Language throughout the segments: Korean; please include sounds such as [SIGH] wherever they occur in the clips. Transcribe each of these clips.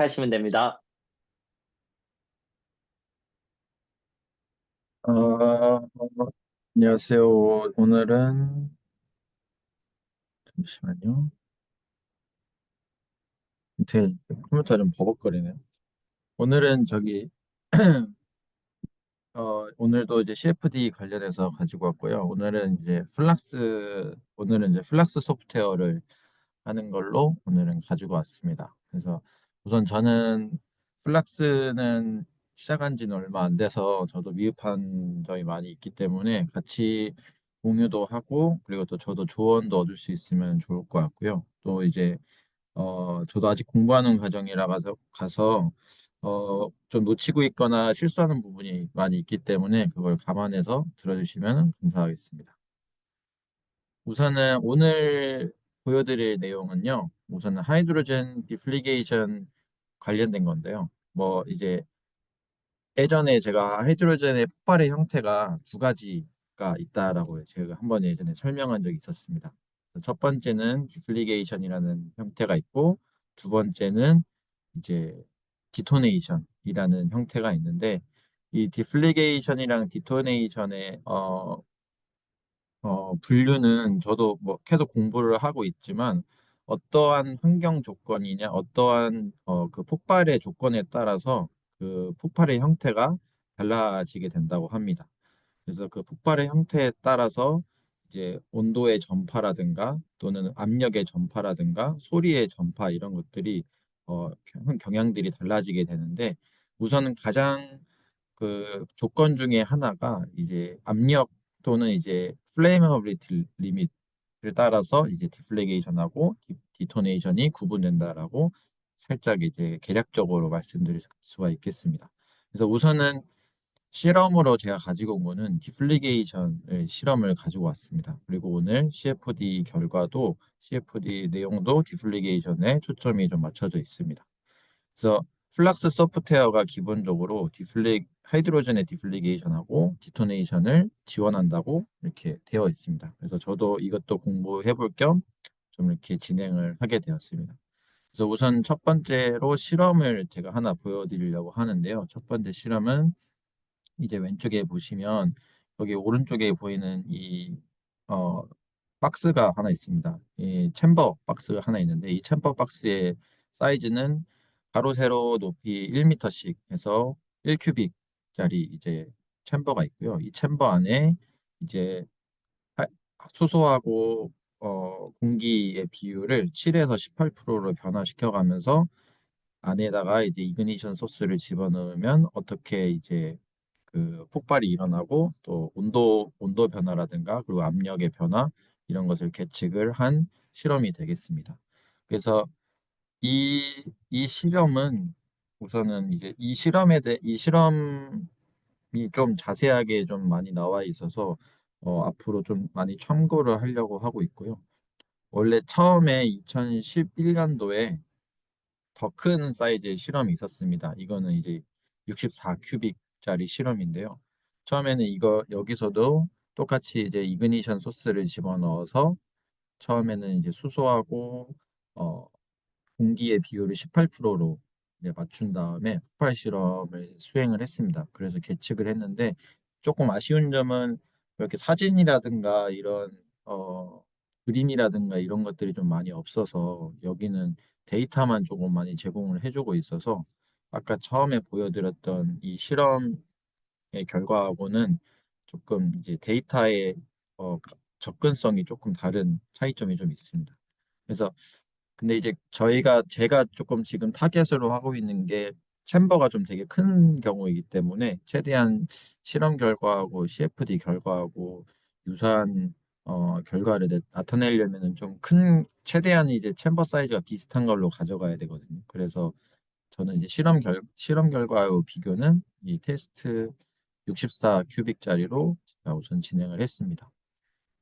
하시면 됩니다. 어, 안녕하세요. 오늘은 잠시만요. 제 컴퓨터 좀 버벅거리네요. 오늘은 저기 [CLEARS THROAT] 어, 오늘도 이제 CFD 관련해서 가지고 왔고요. 오늘은 이제 플락스 오늘은 이제 플락스 소프트웨어를 하는 걸로 오늘은 가지고 왔습니다. 그래서 우선 저는 플락스는 시작한 지는 얼마 안 돼서 저도 미흡한 점이 많이 있기 때문에 같이 공유도 하고 그리고 또 저도 조언도 얻을 수 있으면 좋을 것 같고요. 또 이제 어 저도 아직 공부하는 과정이라 가서 가서 어 좀 놓치고 있거나 실수하는 부분이 많이 있기 때문에 그걸 감안해서 들어주시면 감사하겠습니다. 우선은 오늘 보여드릴 내용은요. 우선은 하이드로젠 디플리게이션 관련된 건데요. 뭐 이제 예전에 제가 하이드로젠의 폭발의 형태가 두 가지가 있다라고 제가 한번 예전에 설명한 적이 있었습니다. 첫 번째는 디플리게이션이라는 형태가 있고 두 번째는 이제 디토네이션이라는 형태가 있는데 이 디플리게이션이랑 디토네이션의 어, 어, 분류는 저도 뭐 계속 공부를 하고 있지만 어떠한 환경 조건이냐, 어떠한 어, 그 폭발의 조건에 따라서 그 폭발의 형태가 달라지게 된다고 합니다. 그래서 그 폭발의 형태에 따라서 이제 온도의 전파라든가 또는 압력의 전파라든가 소리의 전파 이런 것들이 어, 경- 경향들이 달라지게 되는데 우선은 가장 그 조건 중에 하나가 이제 압력 또는 이제 플레이머빌리티 리밋을 따라서 이제 디플레게이션하고 디토네이션이 구분된다라고 살짝 이제 개략적으로 말씀드릴 수가 있겠습니다. 그래서 우선은 실험으로 제가 가지고 온 거는 디플리게이션의 실험을 가지고 왔습니다. 그리고 오늘 CFD 결과도 CFD 내용도 디플리게이션에 초점이 좀 맞춰져 있습니다. 그래서 플락스 소프트웨어가 기본적으로 디플리 하이드로젠의 디플리게이션하고 디토네이션을 지원한다고 이렇게 되어 있습니다. 그래서 저도 이것도 공부해 볼 겸 좀 이렇게 진행을 하게 되었습니다. 그래서 우선 첫 번째로 실험을 제가 하나 보여드리려고 하는데요. 첫 번째 실험은 이제 왼쪽에 보시면 여기 오른쪽에 보이는 이 어, 박스가 하나 있습니다. 이 챔버 박스가 하나 있는데 이 챔버 박스의 사이즈는 가로 세로 높이 1m씩 해서 1큐빅 짜리 이제 챔버가 있고요. 이 챔버 안에 이제 하- 수소하고 어, 공기의 비율을 7에서 18%로 변화시켜 가면서 안에다가 이제 이그니션 소스를 집어넣으면 어떻게 이제 그 폭발이 일어나고 또 온도 온도 변화라든가 그리고 압력의 변화 이런 것을 계측을 한 실험이 되겠습니다. 그래서 이, 이 실험은 우선은 이제 이 실험에 대해 이 실험이 좀 자세하게 좀 많이 나와 있어서 어, 앞으로 좀 많이 참고를 하려고 하고 있고요. 원래 처음에 2011년도에 더 큰 사이즈의 실험이 있었습니다. 이거는 이제 64 큐빅짜리 실험인데요. 처음에는 이거 여기서도 똑같이 이제 이그니션 소스를 집어넣어서 처음에는 이제 수소하고 어, 공기의 비율을 18%로 이제 맞춘 다음에 폭발 실험을 수행을 했습니다. 그래서 계측을 했는데 조금 아쉬운 점은 이렇게 사진이라든가 이런 어, 그림이라든가 이런 것들이 좀 많이 없어서 여기는 데이터만 조금 많이 제공을 해주고 있어서 아까 처음에 보여드렸던 이 실험의 결과하고는 조금 이제 데이터의 어, 접근성이 조금 다른 차이점이 좀 있습니다. 그래서 근데 이제 저희가 제가 조금 지금 타겟으로 하고 있는 게 챔버가 좀 되게 큰 경우이기 때문에 최대한 실험 결과하고 CFD 결과하고 유사한 어, 결과를 내- 나타내려면은 좀 큰 최대한 이제 챔버 사이즈가 비슷한 걸로 가져가야 되거든요. 그래서 저는 이제 실험 결 실험 결과와 비교는 이 테스트 64 큐빅짜리로 우선 진행을 했습니다.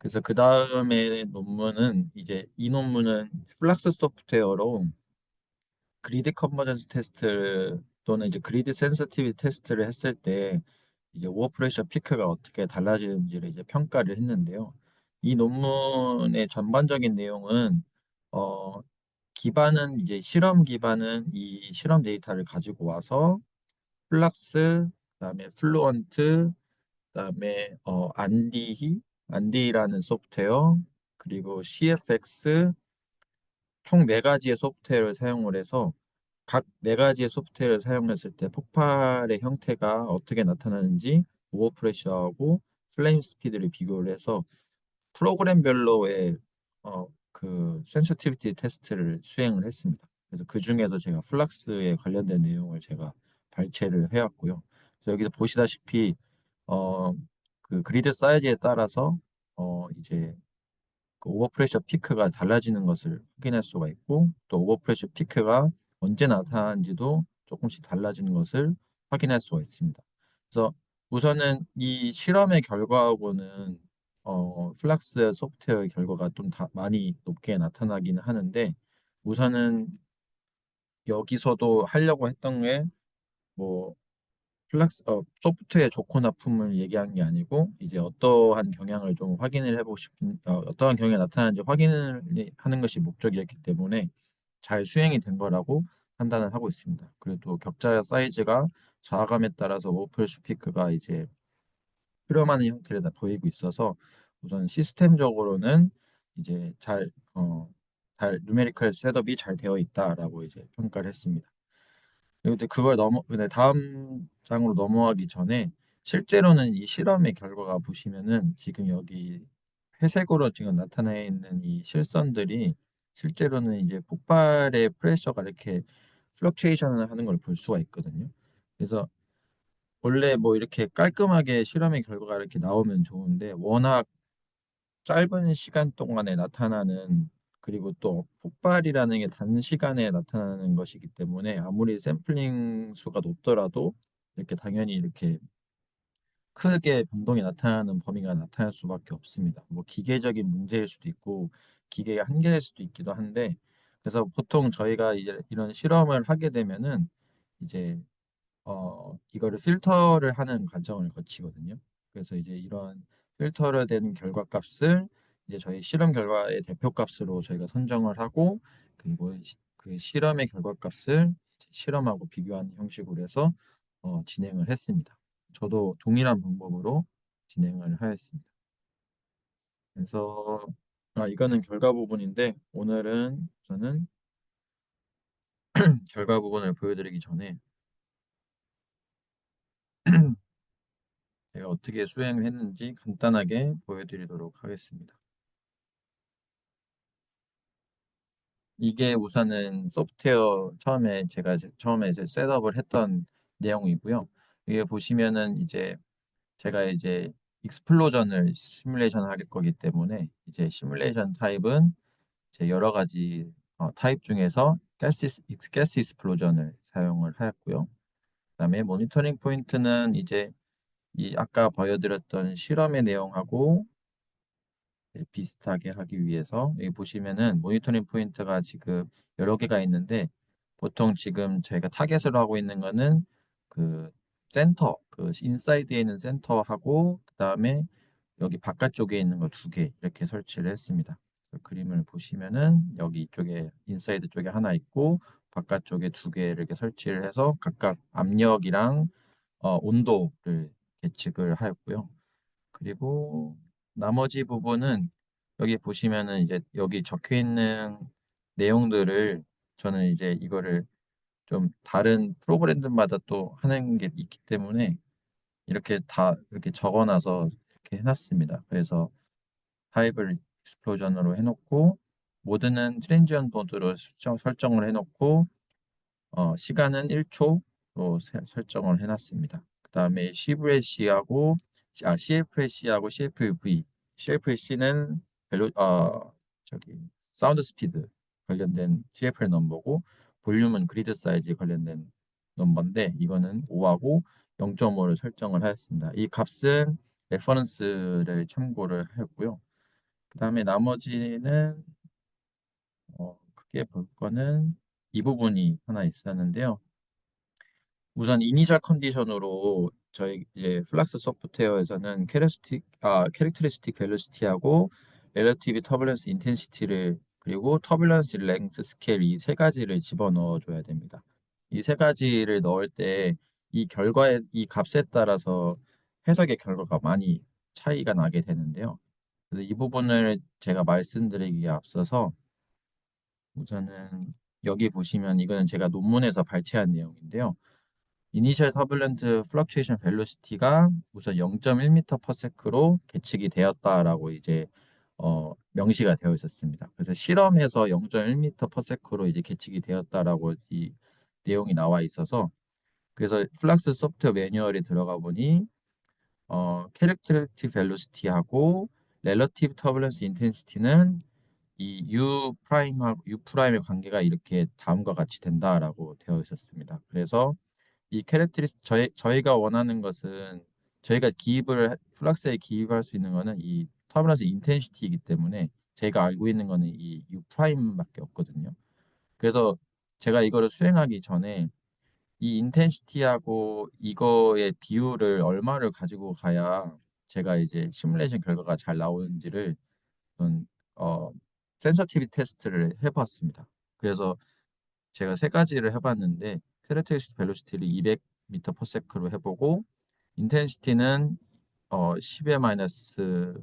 그래서 그 다음에 논문은 이제 이 논문은 플락스 소프트웨어로 그리드 컨버전스 테스트 또는 이제 그리드 센서티비티 테스트를 했을 때 이제 오버 프레셔 피크가 어떻게 달라지는지를 이제 평가를 했는데요. 이 논문의 전반적인 내용은 어 기반은 이제 실험 기반은 이 실험 데이터를 가지고 와서 플락스, 그다음에 플루언트, 그다음에 어 안디히, 안디라는 소프트웨어, 그리고 CFX 총 네 가지의 소프트웨어를 사용을 해서 각 네 가지의 소프트웨어를 사용했을 때 폭발의 형태가 어떻게 나타나는지 오버프레셔하고 플레임 스피드를 비교를 해서 프로그램별로의 어, 그 센시티비티 테스트를 수행을 했습니다. 그래서 그 중에서 제가 플락스에 관련된 내용을 제가 발췌를 해왔고요. 그래서 여기서 보시다시피 어, 그 그리드 사이즈에 따라서 어, 이제 그 오버프레셔 피크가 달라지는 것을 확인할 수가 있고 또 오버프레셔 피크가 언제 나타나는지도 조금씩 달라지는 것을 확인할 수가 있습니다. 그래서 우선은 이 실험의 결과하고는 어, 플락스 소프트웨어의 결과가 좀 다 많이 높게 나타나기는 하는데 우선은 여기서도 하려고 했던 게 뭐 플락스 어, 소프트웨어 좋고 나쁨을 얘기한 게 아니고 이제 어떠한 경향을 좀 확인을 해보고 싶은 어, 어떠한 경향이 나타나는지 확인을 하는 것이 목적이었기 때문에 잘 수행이 된 거라고 판단을 하고 있습니다. 그래도 격자 사이즈가 저하감에 따라서 오플 스피크가 이제 수렴하는 형태를 다 보이고 있어서 우선 시스템적으로는 이제 잘 어, 잘 누메리컬 셋업이 잘 되어 있다라고 이제 평가를 했습니다. 근데 그걸 넘어 근데 다음 장으로 넘어가기 전에 실제로는 이 실험의 결과가 보시면은 지금 여기 회색으로 지금 나타나 있는 이 실선들이 실제로는 이제 폭발의 프레셔가 이렇게 플럭츄에이션을 하는 걸 볼 수가 있거든요. 그래서 원래 뭐 이렇게 깔끔하게 실험의 결과가 이렇게 나오면 좋은데 워낙 짧은 시간 동안에 나타나는 그리고 또 폭발이라는 게 단시간에 나타나는 것이기 때문에 아무리 샘플링 수가 높더라도 이렇게 당연히 이렇게 크게 변동이 나타나는 범위가 나타날 수밖에 없습니다. 뭐 기계적인 문제일 수도 있고 기계의 한계일 수도 있기도 한데 그래서 보통 저희가 이제 이런 실험을 하게 되면은 이제 어 이거를 필터를 하는 과정을 거치거든요. 그래서 이제 이런 필터를 된 결과값을 이제 저희 실험 결과의 대표값으로 저희가 선정을 하고 그리고 그 실험의 결과값을 실험하고 비교하는 형식으로 해서 어, 진행을 했습니다. 저도 동일한 방법으로 진행을 하였습니다. 그래서 아, 이거는 결과 부분인데 오늘은 저는 [CLEARS THROAT] 결과 부분을 보여드리기 전에 [CLEARS THROAT] 제가 어떻게 수행을 했는지 간단하게 보여드리도록 하겠습니다. 이게 우선은 소프트웨어 처음에 제가 처음에 이제 셋업을 했던 내용이고요. 이게 보시면은 이제 제가 이제 익스플로전을 시뮬레이션 할 거기 때문에 이제 시뮬레이션 타입은 제 여러 가지 어, 타입 중에서 가스 가스 익스플로전을 사용을 하였고요. 그다음에 모니터링 포인트는 이제 이 아까 보여드렸던 실험의 내용하고 네, 비슷하게 하기 위해서 여기 보시면은 모니터링 포인트가 지금 여러 개가 있는데 보통 지금 저희가 타겟으로 하고 있는 거는 그 센터, 그 인사이드에 있는 센터하고 그 다음에 여기 바깥쪽에 있는 거 두 개 이렇게 설치를 했습니다. 그 그림을 보시면은 여기 이쪽에 인사이드 쪽에 하나 있고 바깥쪽에 두 개를 이렇게 설치를 해서 각각 압력이랑 어, 온도를 계측을 하였고요. 그리고 나머지 부분은 여기 보시면은 이제 여기 적혀 있는 내용들을 저는 이제 이거를 좀 다른 프로그램들마다 또 하는 게 있기 때문에 이렇게 다 이렇게 적어놔서 이렇게 해놨습니다. 그래서 타입을 익스플로전으로 해놓고 모드는 트랜지언 보드로 설정 을 해놓고 어, 시간은 1초로 설정을 해놨습니다. 그 다음에 CVC하고 아, CFC하고 CFV. CFC는 벨로 어 저기 사운드 스피드 관련된 CFL 넘버고 볼륨은 그리드 사이즈 관련된 넘버인데 이거는 5하고 0.5를 설정을 하였습니다. 이 값은 레퍼런스를 참고를 했고요. 그 다음에 나머지는 어, 크게 볼 거는 이 부분이 하나 있었는데요. 우선 이니셜 컨디션으로 저희 이제 플락스 소프트웨어에서는 캐릭스틱 아 캐릭터리스틱 벨로시티하고 렐러티브 터블런스 인텐시티를 그리고 터뷸런스 랭스 스케일 이 세 가지를 집어넣어 줘야 됩니다. 이 세 가지를 넣을 때 이 결과의 이 값에 따라서 해석의 결과가 많이 차이가 나게 되는데요. 그래서 이 부분을 제가 말씀드리기에 앞서서 우선은 여기 보시면 이거는 제가 논문에서 발췌한 내용인데요. 이니셜 터뷸런트 플럭추에이션 벨로시티가 우선 0.1m/s로 계측이 되었다라고 이제 어, 명시가 되어 있었습니다. 그래서 실험에서 0.1m/s로 이제 계측이 되었다라고 이 내용이 나와 있어서 그래서 플락스 소프트웨어 매뉴얼에 들어가 보니 어, 캐릭터리티 벨로시티하고 렐러티브 터뷸런스 인텐시티는 이 U 프라임하고 U 프라임의 관계가 이렇게 다음과 같이 된다라고 되어 있었습니다. 그래서 이 캐릭터리 저희 저희가 원하는 것은 저희가 기입을 플락스에 기입할 수 있는 거는 이 터뷸런스 인텐시티이기 때문에 제가 알고 있는 거는 이 U 프라임밖에 없거든요. 그래서 제가 이거를 수행하기 전에 이 인텐시티하고 이거의 비율을 얼마를 가지고 가야 제가 이제 시뮬레이션 결과가 잘 나오는지를 좀 어, 센서티비 테스트를 해봤습니다. 그래서 제가 세 가지를 해봤는데 캐릭터리스틱 벨로시티를 200m/s로 해보고 인텐시티는 어, 10의 마이너스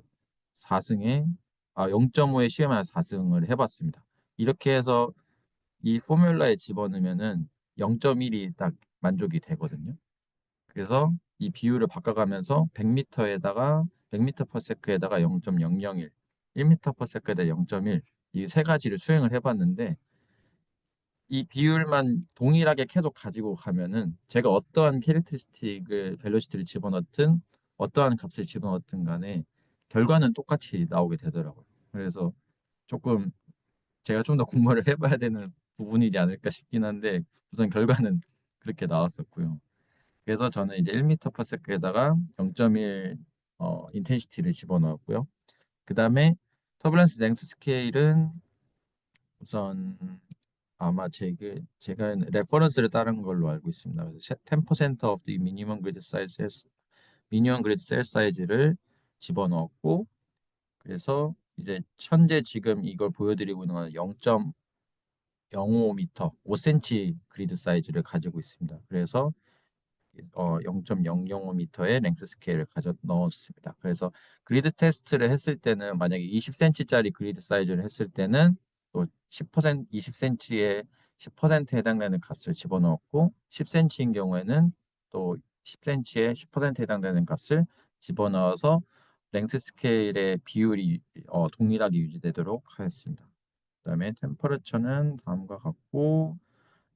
4승에 아 0.5에 10의 마이너스 4승을 해봤습니다. 이렇게 해서 이 포뮬러에 집어넣으면은 0.1이 딱 만족이 되거든요. 그래서 이 비율을 바꿔가면서 100m에다가 100m/s에다가 0.001, 1m/s에다 0.1 이 세 가지를 수행을 해봤는데 이 비율만 동일하게 계속 가지고 가면은 제가 어떠한 캐릭터리스틱을 벨로시티를 집어넣든 어떠한 값을 집어넣든 간에 결과는 똑같이 나오게 되더라고요. 그래서 조금 제가 좀 더 공부를 해봐야 되는 부분이지 않을까 싶긴 한데 우선 결과는 [LAUGHS] 그렇게 나왔었고요. 그래서 저는 이제 1m/s에다가 0.1 어, 인텐시티를 집어넣었고요. 그 다음에 터뷸런스 랭스 스케일은 우선 아마 제가 제가 레퍼런스를 따른 걸로 알고 있습니다. 그래서 10% of the minimum grid size 미니멈 그리드 셀 사이즈를 집어넣었고 그래서 이제 현재 지금 이걸 보여드리고 있는 건 0.05m, 5cm 그리드 사이즈를 가지고 있습니다. 그래서 어, 0.005m의 랭스 스케일을 가져 넣었습니다. 그래서 그리드 테스트를 했을 때는 만약에 20cm짜리 그리드 사이즈를 했을 때는 또 10%, 20cm에 10%에 해당되는 값을 집어넣었고 10cm인 경우에는 또 10cm에 10%에 해당되는 값을 집어넣어서 랭스 스케일의 비율이 어, 동일하게 유지되도록 하였습니다. 그 다음에 템퍼러처는 다음과 같고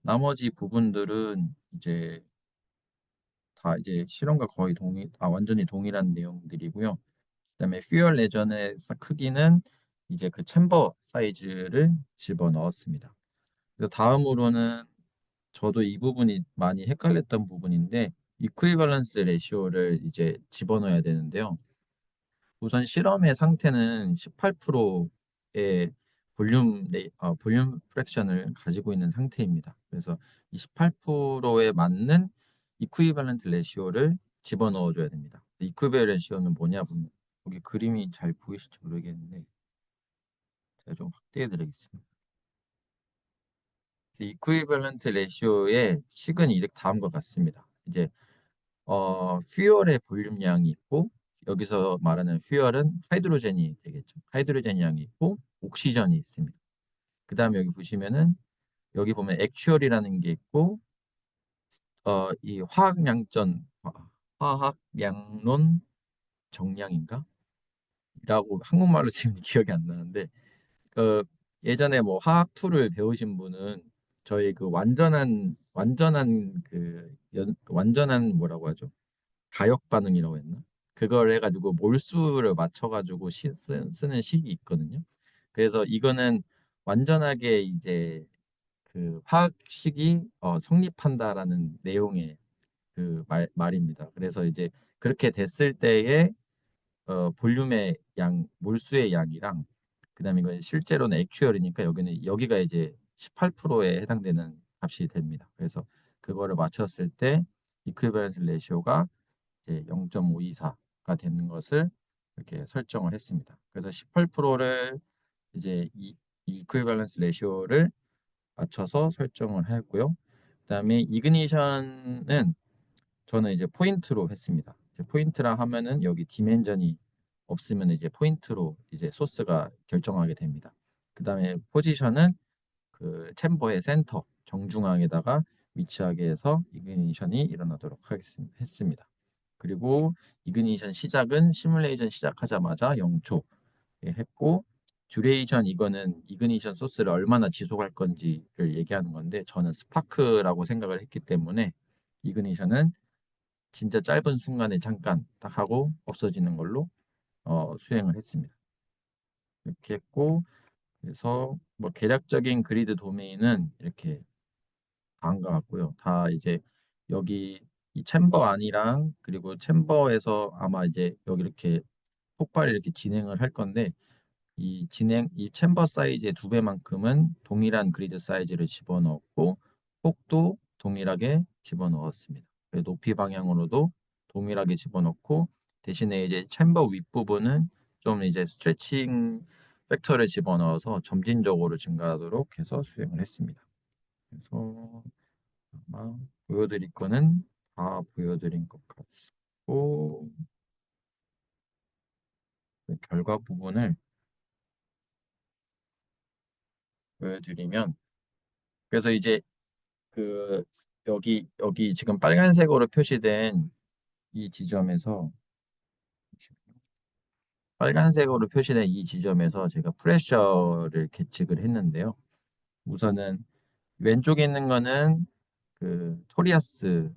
나머지 부분들은 이제 다 이제 실험과 거의 동일, 아 완전히 동일한 내용들이고요. 그 다음에 퓨얼 레전의 크기는 이제 그 챔버 사이즈를 집어 넣었습니다. 그래서 다음으로는 저도 이 부분이 많이 헷갈렸던 부분인데 이퀴밸런스 레시오를 이제 집어넣어야 되는데요. 우선 실험의 상태는 18%의 볼륨 레, 어, 볼륨 프랙션을 가지고 있는 상태입니다. 그래서 이 18%에 맞는 이퀴밸런트 레시오를 집어넣어 줘야 됩니다. 이퀴밸런트 레시오는 뭐냐 보면 여기 그림이 잘 보이실지 모르겠는데 제가 좀 확대해 드리겠습니다. 이퀴밸런트 레시오의 식은 이렇게 다음과 같습니다. 이제 어, 퓨얼의 볼륨량이 있고 여기서 말하는 퓨얼은 하이드로젠이 되겠죠. 하이드로젠 양이 있고 옥시전이 있습니다. 그 다음에 여기 보시면은 여기 보면 액츄얼이라는 게 있고 어, 이 화학량전 화학량론 정량인가? 라고 한국말로 [LAUGHS] 지금 기억이 안 나는데 그 예전에 뭐 화학 툴을 배우신 분은 저희 그 완전한 완전한 그 연, 완전한 뭐라고 하죠? 가역 반응이라고 했나? 그걸 해가지고 몰수를 맞춰가지고 시, 쓰, 쓰는 식이 있거든요. 그래서 이거는 완전하게 이제 그 화학식이 어, 성립한다라는 내용의 그 말, 말입니다. 그래서 이제 그렇게 됐을 때의 어, 볼륨의 양, 몰수의 양이랑 그다음에 이건 실제로는 액츄얼이니까 여기는 여기가 이제 18%에 해당되는 값이 됩니다. 그래서 그거를 맞췄을 때 이퀴밸런스 레시오가 이제 0.524가 되는 것을 이렇게 설정을 했습니다. 그래서 18%를 이제 이 이퀄밸런스 레시오를 맞춰서 설정을 하였고요. 그다음에 이그니션은 저는 이제 포인트로 했습니다. 포인트라 하면은 여기 디멘전이 없으면 이제 포인트로 이제 소스가 결정하게 됩니다. 그 다음에 포지션은 그 챔버의 센터 정중앙에다가 위치하게 해서 이그니션이 일어나도록 하겠습니다. 했습니다. 그리고 이그니션 시작은 시뮬레이션 시작하자마자 0초에 했고 듀레이션 이거는 이그니션 소스를 얼마나 지속할 건지를 얘기하는 건데 저는 스파크라고 생각을 했기 때문에 이그니션은 진짜 짧은 순간에 잠깐 딱 하고 없어지는 걸로 어, 수행을 했습니다. 이렇게 했고 그래서 뭐 계략적인 그리드 도메인은 이렇게 다한 것 같고요. 다 이제 여기 이 챔버 안이랑 그리고 챔버에서 아마 이제 여기 이렇게 폭발을 이렇게 진행을 할 건데 이 진행 이 챔버 사이즈의 두 배만큼은 동일한 그리드 사이즈를 집어넣었고 폭도 동일하게 집어넣었습니다. 높이 방향으로도 동일하게 집어넣고 대신에 이제 챔버 윗부분은 좀 이제 스트레칭 팩터를 집어넣어서 점진적으로 증가하도록 해서 수행을 했습니다. 그래서 아마 보여드릴 거는 다 보여드린 것 같고 그 결과 부분을 보여드리면 그래서 이제 그 여기 여기 지금 빨간색으로 표시된 이 지점에서 빨간색으로 표시된 이 지점에서 제가 프레셔를 계측을 했는데요. 우선은 왼쪽에 있는 거는 그 토리아스의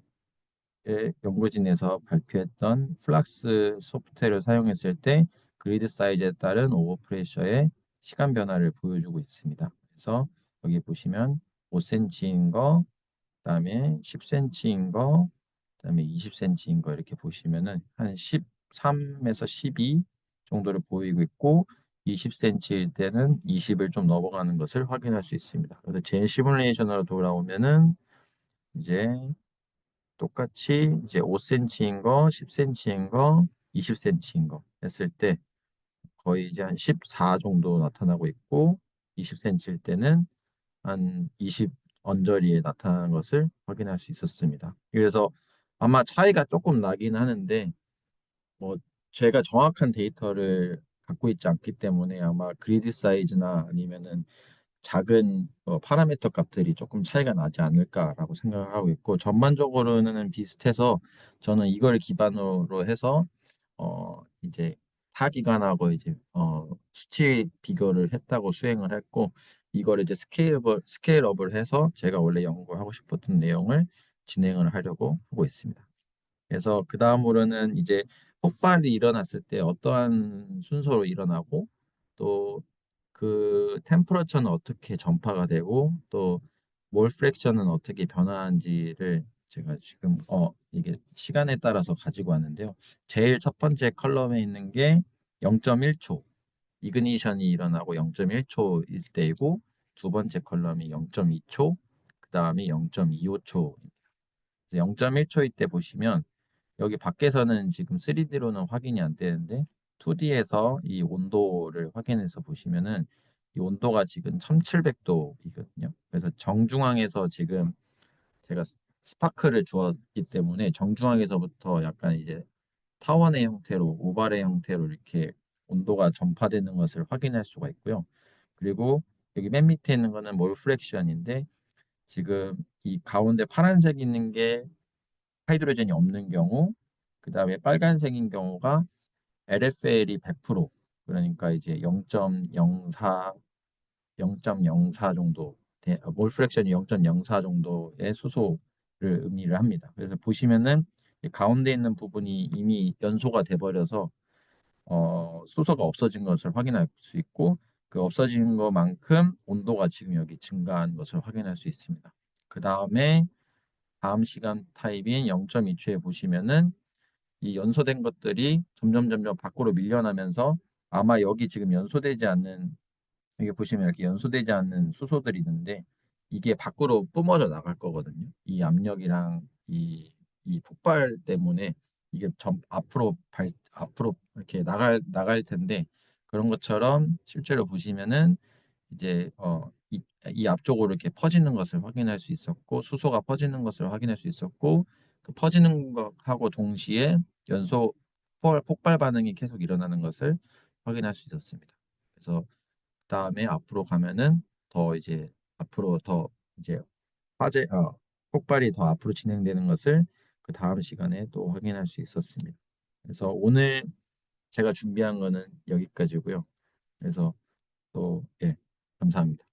연구진에서 발표했던 플락스 소프트웨어를 사용했을 때 그리드 사이즈에 따른 오버프레셔의 시간 변화를 보여주고 있습니다. 그래서 여기 보시면 5cm인 거, 그다음에 10cm인 거, 그다음에 20cm인 거 이렇게 보시면은 한 13에서 12 정도를 보이고 있고 20cm일 때는 20을 좀 넘어가는 것을 확인할 수 있습니다. 그래서 제 시뮬레이션으로 돌아오면은 이제 똑같이 이제 5cm인 거, 10cm인 거, 20cm인 거 했을 때 거의 이제 한 14 정도 나타나고 있고 20cm일 때는 한 20 언저리에 나타나는 것을 확인할 수 있었습니다. 그래서 아마 차이가 조금 나긴 하는데 뭐 제가 정확한 데이터를 갖고 있지 않기 때문에 아마 그리드 사이즈나 아니면은 작은 어, 파라미터 값들이 조금 차이가 나지 않을까라고 생각을 하고 있고 전반적으로는 비슷해서 저는 이걸 기반으로 해서 어 이제 타 기간하고 이제 어 수치 비교를 했다고 수행을 했고 이걸 이제 스케일업을 스케일업을 해서 제가 원래 연구하고 싶었던 내용을 진행을 하려고 하고 있습니다. 그래서 그 다음으로는 이제 폭발이 일어났을 때 어떠한 순서로 일어나고 또 그 템퍼러처는 어떻게 전파가 되고 또 몰 프랙션은 어떻게 변화하는지를 제가 지금 어 이게 시간에 따라서 가지고 왔는데요. 제일 첫 번째 컬럼에 있는 게 0.1초 이그니션이 일어나고 0.1초일 때이고 두 번째 컬럼이 0.2초 그 다음이 0.25초입니다. 0.1초일 때 보시면 여기 밖에서는 지금 3D로는 확인이 안 되는데 2D에서 이 온도를 확인해서 보시면은 이 온도가 지금 1700도이거든요. 그래서 정중앙에서 지금 제가 스파크를 주었기 때문에 정중앙에서부터 약간 이제 타원의 형태로 오발의 형태로 이렇게 온도가 전파되는 것을 확인할 수가 있고요. 그리고 여기 맨 밑에 있는 거는 몰 프랙션인데 지금 이 가운데 파란색 있는 게 하이드로젠이 없는 경우, 그 다음에 빨간색인 경우가 LFL이 100% 그러니까 이제 0.04 0.04 정도 몰 프랙션이 0.04 정도의 수소를 의미를 합니다. 그래서 보시면은 가운데 있는 부분이 이미 연소가 돼 버려서 어, 수소가 없어진 것을 확인할 수 있고 그 없어진 것만큼 온도가 지금 여기 증가한 것을 확인할 수 있습니다. 그 다음에 다음 시간 타입인 0.2초에 보시면은 이 연소된 것들이 점점 점점 밖으로 밀려나면서 아마 여기 지금 연소되지 않는 여기 보시면 이렇게 연소되지 않는 수소들이 있는데 이게 밖으로 뿜어져 나갈 거거든요. 이 압력이랑 이, 이 폭발 때문에 이게 점 앞으로 발 앞으로 이렇게 나갈 나갈 텐데 그런 것처럼 실제로 보시면은 이제 어 이 이 앞쪽으로 이렇게 퍼지는 것을 확인할 수 있었고 수소가 퍼지는 것을 확인할 수 있었고 그 퍼지는 것하고 동시에 연소 폭 폭발 반응이 계속 일어나는 것을 확인할 수 있었습니다. 그래서 그다음에 앞으로 가면은 더 이제 앞으로 더 이제 화재 어 폭발이 더 앞으로 진행되는 것을 그 다음 시간에 또 확인할 수 있었습니다. 그래서 오늘 제가 준비한 거는 여기까지고요. 그래서 또 예 감사합니다.